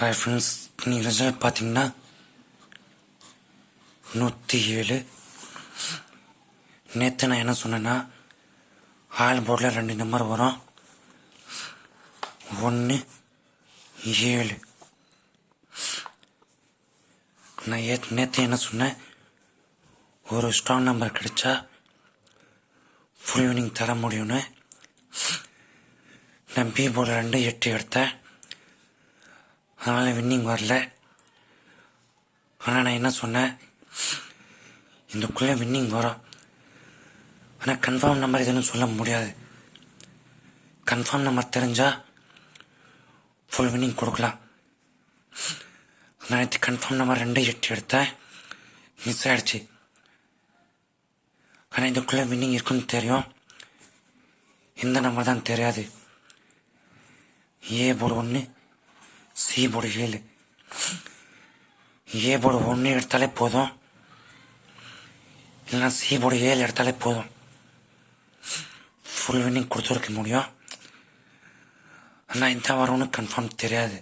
Hi friends நீங்கள் result பார்த்தீங்கன்னா நூற்றி ஏழு நேற்று நான் என்ன சொன்னேன்னா ஆயில் போர்டில் ரெண்டு நம்பர் வரும் ஒன்று ஏழு நான் ஏ நேற்று என்ன சொன்னேன் ஒரு ஸ்ட்ராங் நம்பர் கிடைச்சா ஃபுல் வினிங் தர முடியும்னு நான் பி போர்டில் ரெண்டு எட்டு எடுத்தேன் அதனால் வின்னிங் வரல. ஆனால் நான் என்ன சொன்னேன்? இதுக்குள்ளே வின்னிங் வரும். ஆனால் கன்ஃபார்ம் நம்பர் எதுவும் சொல்ல முடியாது. கன்ஃபார்ம் நம்பர் தெரிஞ்சால் ஃபுல் வின்னிங் கொடுக்கலாம். நான் நேற்று கன்ஃபார்ம் நம்பர் ரெண்டு எட்டு எடுத்தேன். மிஸ் ஆகிடுச்சு ஆனால் இதுக்குள்ளே வின்னிங் இருக்குன்னு தெரியும். இந்த நம்பர் தான் தெரியாது. ஏ போர்டு ஒன்று சி போர்டு ஏழு ஏ போர்டு ஒன்று எடுத்தாலே போதும் இல்லைன்னா சீபோடு ஏழு எடுத்தாலே போதும் ஃபுல் வின்னிங் கொடுத்துருக்க முடியும் ஆனால் இந்த வரும்னு கன்ஃபார்ம் தெரியாது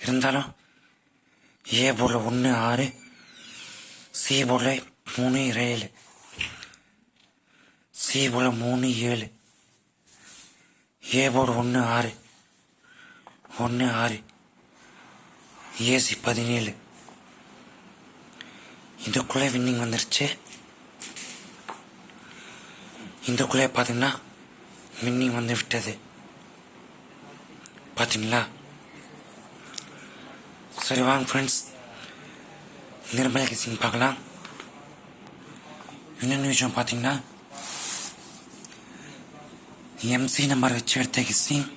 இருந்தாலும் ஏ போர்டில் ஒன்று ஆறு சி போர்டில் மூணு ஏழு சி போர்டில் மூணு ஏழு ஏ போர்டு ஒன்று ஆறு ஒன்று ஆறு. ஏசி பதினேழு. இதுக்குள்ளே வின்னிங் வந்துருச்சு. இதுக்குள்ளே பார்த்தீங்கன்னா வின்னிங் வந்து விட்டது. பார்த்தீங்களா சரி வாங்க ஃப்ரெண்ட்ஸ் நிர்மல் கிசிங் பார்க்கலாம். இன்னொன்று விஷயம் பார்த்தீங்கன்னா எம்சி நம்பர் வச்சு எடுத்த கிசிங்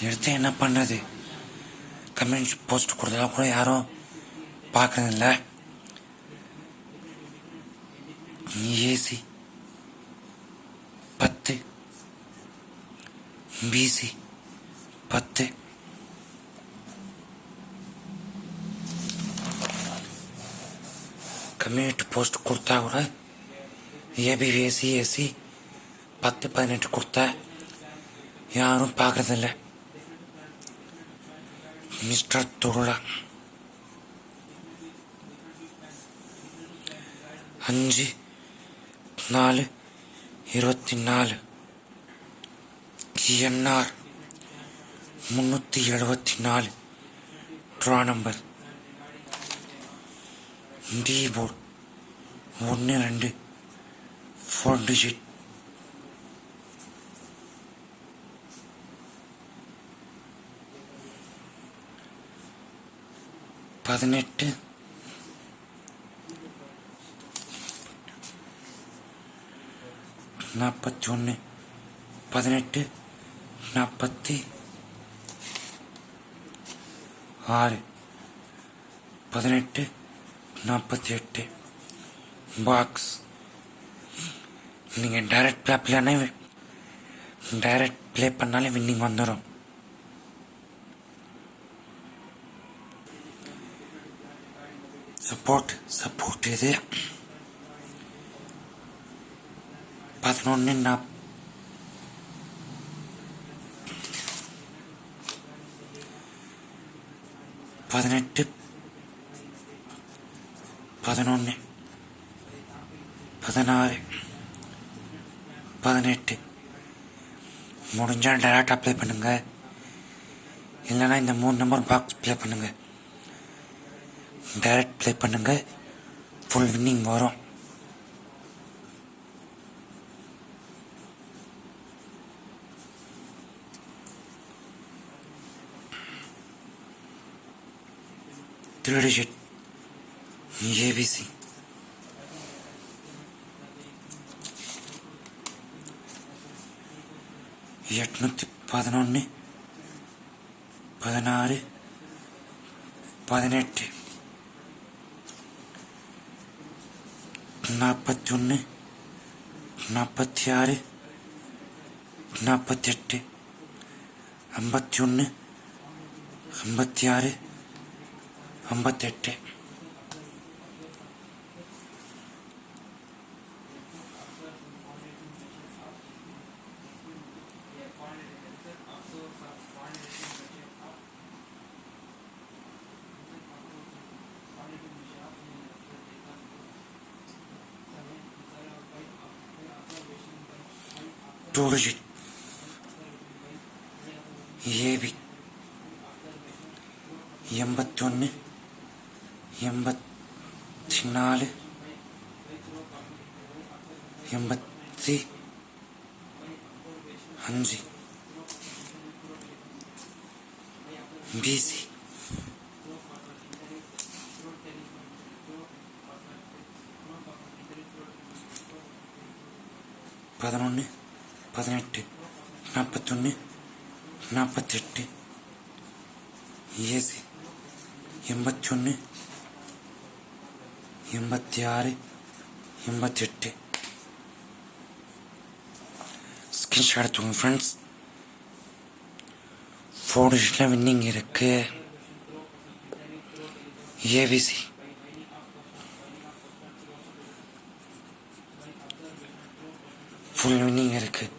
எடுத்து என்ன பண்ணுறது கம்யூனிட்டி போஸ்ட் கொடுத்தா கூட யாரும் பார்க்கறதில்ல. ஏசி பத்து. பிசி பத்து. கம்யூனிட்டி போஸ்ட் கொடுத்தா கூட ஏபிஎஸ்சி ஏசி பத்து பதினெட்டு கொடுத்தா யாரும் பார்க்கறதில்ல. மிஸ்டர் துருளா அஞ்சு நாலு இருபத்தி நாலு என்ஆர் முந்நூற்றி எழுபத்தி நாலு ட்ரா நம்பர் டி போர்டு ஒன்று ரெண்டு ஃபோர் பதினெட்டு நாற்பத்தி ஒன்று பதினெட்டு நாற்பத்தி ஆறு பதினெட்டு நாற்பத்தி எட்டு பாக்ஸ் நீங்கள் டைரக்ட் ப்ளே பிளேனே டைரக்ட் ப்ளே பண்ணாலே வின்னிங் வந்துடும் சப்போர்ட் சப்போர்ட் இது பதினொன்று நாப் பதினெட்டு பதினொன்று பதினாறு பதினெட்டு. முடிஞ்சால் டேரக்ட் அப்ளை பண்ணுங்கள் இல்லைன்னா இந்த மூணு நம்பர் பாக்ஸ் ப்ளே பண்ணுங்கள் டைரக்ட் ப்ளே பண்ணுங்க. ஃபுல் வின்னிங் வரும். த்ரீ டிஜிட் ஏபிசி எட்நூற்றி பதினொன்று பதினாறு பதினெட்டு. நாற்பத்தி ஒன்று நாற்பத்தி ஆறு நாற்பத்தெட்டு ஐம்பத்தி ஒன்று ஐம்பத்தி ஆறு ஐம்பத்தெட்டு டூ டிஜிட் ஏபி எண்பத்தொன்று எண்பத்தி நாலு எண்பத்தி அஞ்சு பிசி பதினொன்று பதினெட்டு நாற்பத்தொன்று நாற்பத்தெட்டு ஏசி எண்பத்தி ஒன்று எண்பத்தி ஆறு எண்பத்தெட்டு. ஸ்கிரீன்ஷாட் எடுத்துக்கோங்க ஃப்ரெண்ட்ஸ் ஃபோர் டிஜிட்டில் வின்னிங் இருக்கு. ஏவிசி ஃபுல் வின்னிங் இருக்குது